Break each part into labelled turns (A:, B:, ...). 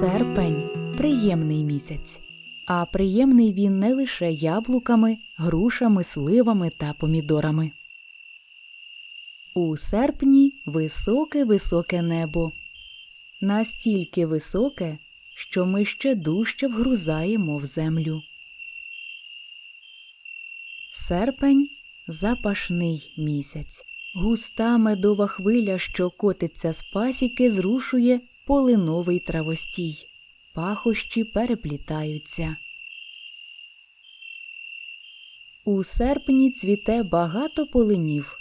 A: Серпень приємний місяць, а приємний він не лише яблуками, грушами, сливами та помідорами. У серпні високе високе небо. Настільки високе, що ми ще дужче вгрузаємо в землю. Серпень запашний місяць. Густа медова хвиля, що котиться з пасіки, зрушує полиновий травостій. Пахощі переплітаються. У серпні цвіте багато полинів.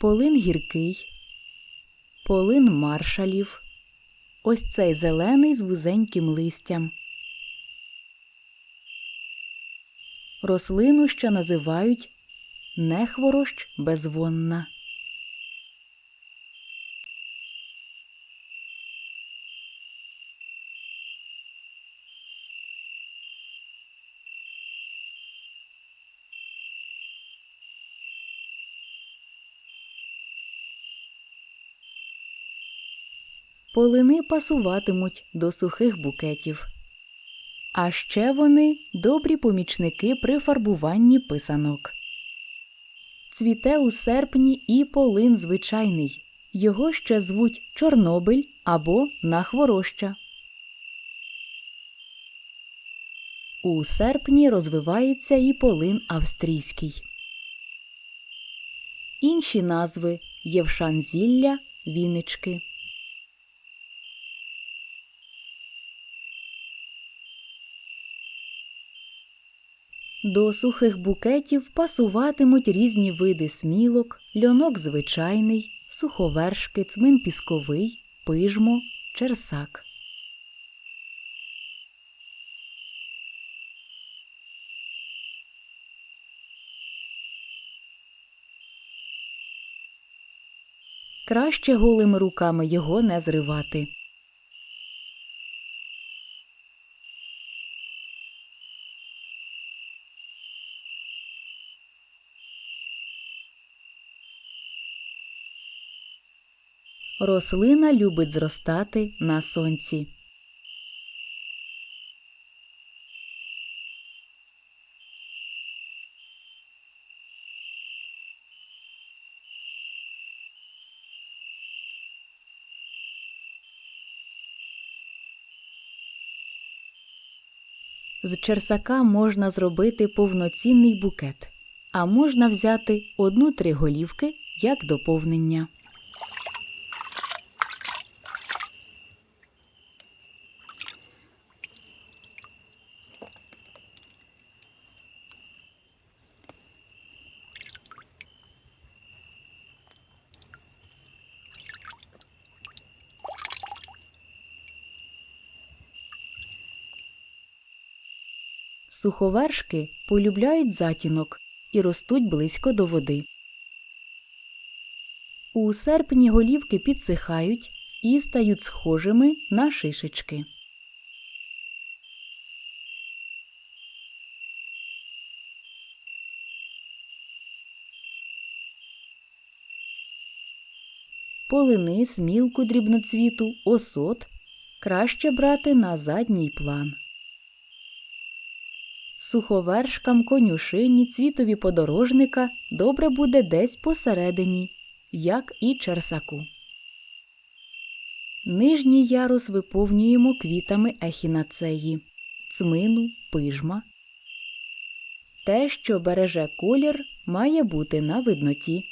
A: Полин гіркий, полин маршалів. Ось цей зелений з вузеньким листям. Рослину ще називають нехворощ безвонна. Полини пасуватимуть до сухих букетів. А ще вони добрі помічники при фарбуванні писанок. Цвіте у серпні і полин звичайний. Його ще звуть Чорнобиль або нахвороща. У серпні розвивається і полин австрійський. Інші назви Євшанзілля, Вінички. До сухих букетів пасуватимуть різні види смілок, льонок звичайний, суховершки, цмин пісковий, пижмо, черсак. Краще голими руками його не зривати. Рослина любить зростати на сонці. З черсака можна зробити повноцінний букет, а можна взяти одну-три голівки як доповнення. Суховершки полюбляють затінок і ростуть близько до води. У серпні голівки підсихають і стають схожими на шишечки. Полини, смілку дрібноцвіту, осот краще брати на задній план. Суховершкам, конюшині, цвітові подорожника добре буде десь посередині, як і черсаку. Нижній ярус виповнюємо квітами ехінацеї, цмину, пижма. Те, що береже колір, має бути на видноті.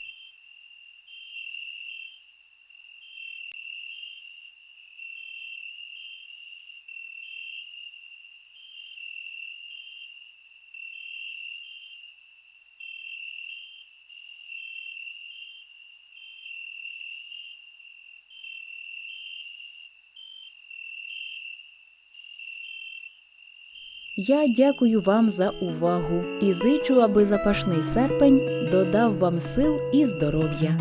A: Я дякую вам за увагу і зичу, аби запашний серпень додав вам сил і здоров'я.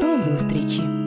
A: До зустрічі!